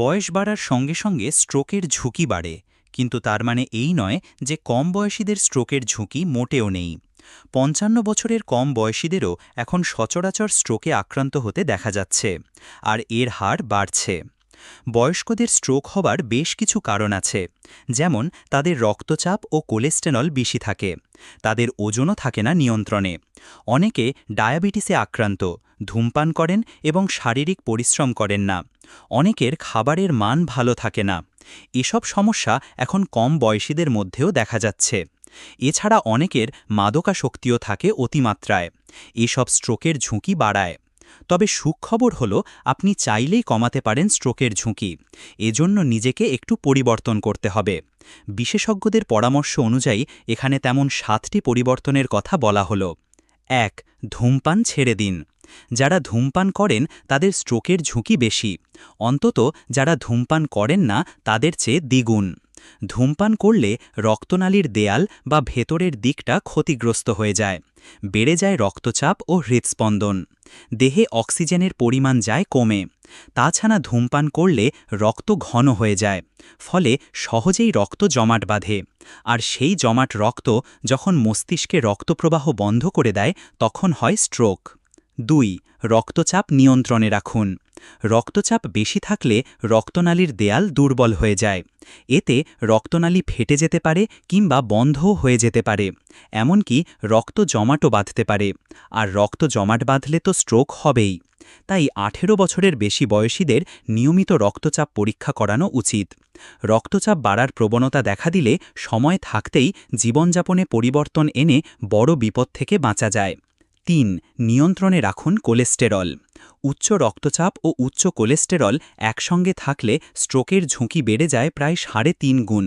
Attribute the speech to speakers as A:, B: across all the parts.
A: বয়স বাড়ার সঙ্গে সঙ্গে স্ট্রোকের ঝুঁকি বাড়ে, কিন্তু তার মানে এই নয় যে কম বয়সীদের স্ট্রোকের ঝুঁকি মোটেও নেই। পঞ্চান্ন বছরের কম বয়সীদেরও এখন সচরাচর স্ট্রোকে আক্রান্ত হতে দেখা যাচ্ছে, আর এর হার বাড়ছে। বয়স্কদের স্ট্রোক হবার বেশ কিছু কারণ আছে, যেমন তাদের রক্তচাপ ও কোলেস্টেরল বেশি থাকে, তাদের ওজনও থাকে না নিয়ন্ত্রণে। অনেকে ডায়াবেটিসে আক্রান্ত, ধূমপান করেন এবং শারীরিক পরিশ্রম করেন না। অনেকের খাবারের মান ভালো থাকে না। এসব সমস্যা এখন কম বয়সীদের মধ্যেও দেখা যাচ্ছে। এছাড়া অনেকের মাদকাশক্তিও থাকে অতিমাত্রায়। এসব স্ট্রোকের ঝুঁকি বাড়ায়। তবে সুখবর হল, আপনি চাইলেই কমাতে পারেন স্ট্রোকের ঝুঁকি। এজন্য নিজেকে একটু পরিবর্তন করতে হবে। বিশেষজ্ঞদের পরামর্শ অনুযায়ী, এখানে তেমন সাতটি পরিবর্তনের কথা বলা হল। এক, ধূমপান ছেড়ে দিন। যারা ধূমপান করেন তাদের স্ট্রোকের ঝুঁকি বেশি। অন্তত যারা ধূমপান করেন না, তাদের চেয়ে দ্বিগুণ। ধূমপান করলে রক্তনালীর দেয়াল বা ভেতরের দিকটা ক্ষতিগ্রস্ত হয়ে যায়। বেড়ে যায় রক্তচাপ ও হৃৎস্পন্দন দেহে অক্সিজেনের পরিমাণ যায় কমে। তাছাড়া ধূমপান করলে রক্ত ঘন হয়ে যায়, ফলে সহজেই রক্ত জমাট বাঁধে। আর সেই জমাট রক্ত যখন মস্তিষ্কে রক্তপ্রবাহ বন্ধ করে দেয়, তখন হয় স্ট্রোক। দুই, রক্তচাপ নিয়ন্ত্রণে রাখুন। রক্তচাপ বেশি থাকলে রক্তনালীর দেয়াল দুর্বল হয়ে যায়। এতে রক্তনালী ফেটে যেতে পারে কিংবা বন্ধও হয়ে যেতে পারে। এমনকি রক্ত জমাটও বাঁধতে পারে। আর রক্ত জমাট বাঁধলে তো স্ট্রোক হবেই। তাই আঠেরো বছরের বেশি বয়সীদের নিয়মিত রক্তচাপ পরীক্ষা করানো উচিত। রক্তচাপ বাড়ার প্রবণতা দেখা দিলে সময় থাকতেই জীবনযাপনে পরিবর্তন এনে বড় বিপদ থেকে বাঁচা যায়। তিন, নিয়ন্ত্রণে রাখুন কোলেস্টেরল। উচ্চ রক্তচাপ ও উচ্চ কোলেস্টেরল একসঙ্গে থাকলে স্ট্রোকের ঝুঁকি বেড়ে যায় প্রায় সাড়ে তিন গুণ।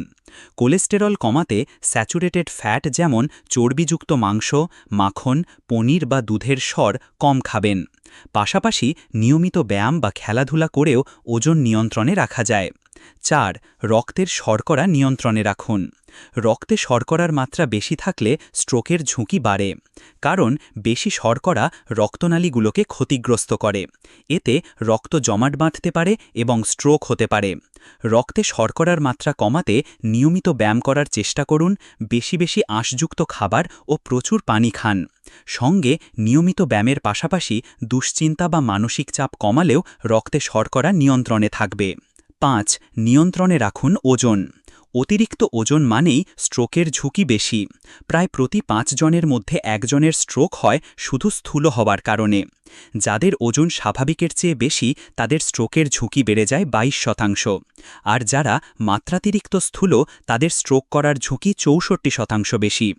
A: কোলেস্টেরল কমাতে স্যাচুরেটেড ফ্যাট যেমন চর্বিযুক্ত মাংস, মাখন, পনির বা দুধের স্বর কম খাবেন। পাশাপাশি নিয়মিত ব্যায়াম বা খেলাধুলা করেও ওজন নিয়ন্ত্রণে রাখা যায়। চার, রক্তের শর্করা নিয়ন্ত্রণে রাখুন। রক্তে শর্করার মাত্রা বেশি থাকলে স্ট্রোকের ঝুঁকি বাড়ে, কারণ বেশি শর্করা রক্তনালীগুলোকে ক্ষতিগ্রস্ত করে। এতে রক্ত জমাট বাঁধতে পারে এবং স্ট্রোক হতে পারে। রক্তে শর্করার মাত্রা কমাতে নিয়মিত ব্যায়াম করার চেষ্টা করুন, বেশি বেশি আঁশযুক্ত খাবার ও প্রচুর পানি খান। সঙ্গে নিয়মিত ব্যায়ামের পাশাপাশি দুশ্চিন্তা বা মানসিক চাপ কমালেও রক্তে শর্করা নিয়ন্ত্রণে থাকবে। পাঁচ নিয়ন্ত্রণে রাখুন ওজন। অতিরিক্ত ওজন মানেই স্ট্রোকের ঝুঁকি বেশি। প্রায় প্রতি পাঁচ জনের মধ্যে একজনের স্ট্রোক হয় শুধু স্থূল হওয়ার কারণে। যাদের ওজন স্বাভাবিকের চেয়ে বেশি, তাদের স্ট্রোকের ঝুঁকি বেড়ে যায় ২২ শতাংশ। আর যারা মাত্রাতিরিক্ত স্থূল, তাদের স্ট্রোক করার ঝুঁকি চৌষট্টি শতাংশ বেশি।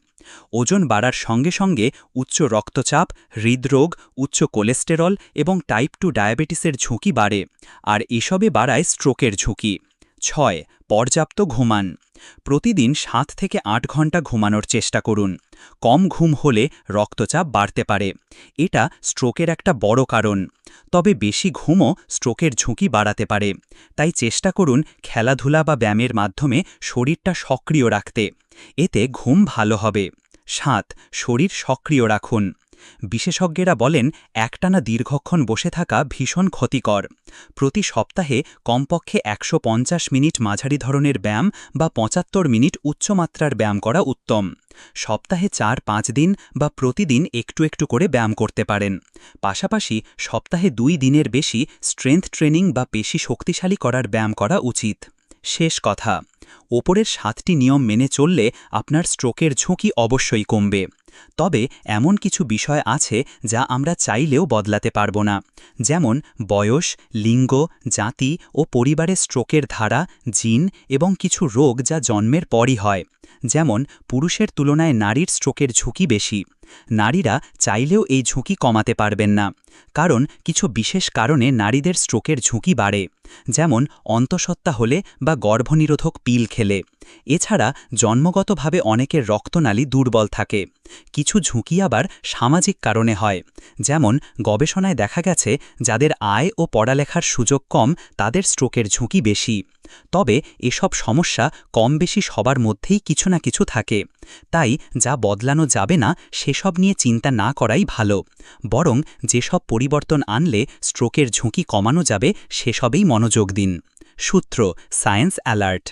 A: ওজন বাড়ার সঙ্গে সঙ্গে উচ্চ রক্তচাপ, হৃদরোগ, উচ্চ কোলেস্টেরল এবং টাইপ টু ডায়াবেটিসের ঝুঁকি বাড়ে। আর এসবে বাড়ায় স্ট্রোকের ঝুঁকি। ছয় পর্যাপ্ত ঘুমান। প্রতিদিন সাত থেকে আট ঘণ্টা ঘুমানোর চেষ্টা করুন। কম ঘুম হলে রক্তচাপ বাড়তে পারে। এটা স্ট্রোকের একটা বড় কারণ। তবে বেশি ঘুমও স্ট্রোকের ঝুঁকি বাড়াতে পারে। তাই চেষ্টা করুন খেলাধুলা বা ব্যায়ামের মাধ্যমে শরীরটা সক্রিয় রাখতে। এতে ঘুম ভালো হবে। সাত, শরীর সক্রিয় রাখুন। বিশেষজ্ঞেরা বলেন, একটানা দীর্ঘক্ষণ বসে থাকা ভীষণ ক্ষতিকর। প্রতি সপ্তাহে কমপক্ষে একশো পঞ্চাশ মিনিট মাঝারি ধরনের ব্যায়াম বা পঁচাত্তর মিনিট উচ্চমাত্রার ব্যায়াম করা উত্তম। সপ্তাহে চার পাঁচ দিন বা প্রতিদিন একটু একটু করে ব্যায়াম করতে পারেন। পাশাপাশি সপ্তাহে দুই দিনের বেশি স্ট্রেংথ ট্রেনিং বা পেশি শক্তিশালী করার ব্যায়াম করা উচিত। শেষ কথা, ওপরের সাতটি নিয়ম মেনে চললে আপনার স্ট্রোকের ঝুঁকি অবশ্যই কমবে। তবে এমন কিছু বিষয় আছে যা আমরা চাইলেও বদলাতে পারব না। যেমন বয়স, লিঙ্গ, জাতি ও পরিবারের স্ট্রোকের ধারা, জিন এবং কিছু রোগ যা জন্মের পরই হয়। যেমন পুরুষের তুলনায় নারীর স্ট্রোকের ঝুঁকি বেশি। নারীরা চাইলেও এই ঝুঁকি কমাতে পারবেন না, কারণ কিছু বিশেষ কারণে নারীদের স্ট্রোকের ঝুঁকি বাড়ে, যেমন অন্তঃসত্ত্বা হলে বা গর্ভনিরোধক পিল খেলে। এছাড়া জন্মগতভাবে অনেকের রক্তনালী দুর্বল থাকে। কিছু ঝুঁকি আবার সামাজিক কারণে হয়, যেমন গবেষণায় দেখা গেছে যাদের আয় ও পড়ালেখার সুযোগ কম, তাদের স্ট্রোকের ঝুঁকি বেশি। তবে এসব সমস্যা কম বেশি সবার মধ্যেই কিছু না কিছু থাকে। তাই যা বদলানো যাবে না, সেসব নিয়ে চিন্তা না করাই ভালো। বরং যেসব পরিবর্তন আনলে স্ট্রোকের ঝুঁকি কমানো যাবে, সেসবেই মনোযোগ দিন। সূত্র, সায়েন্স অ্যালার্ট।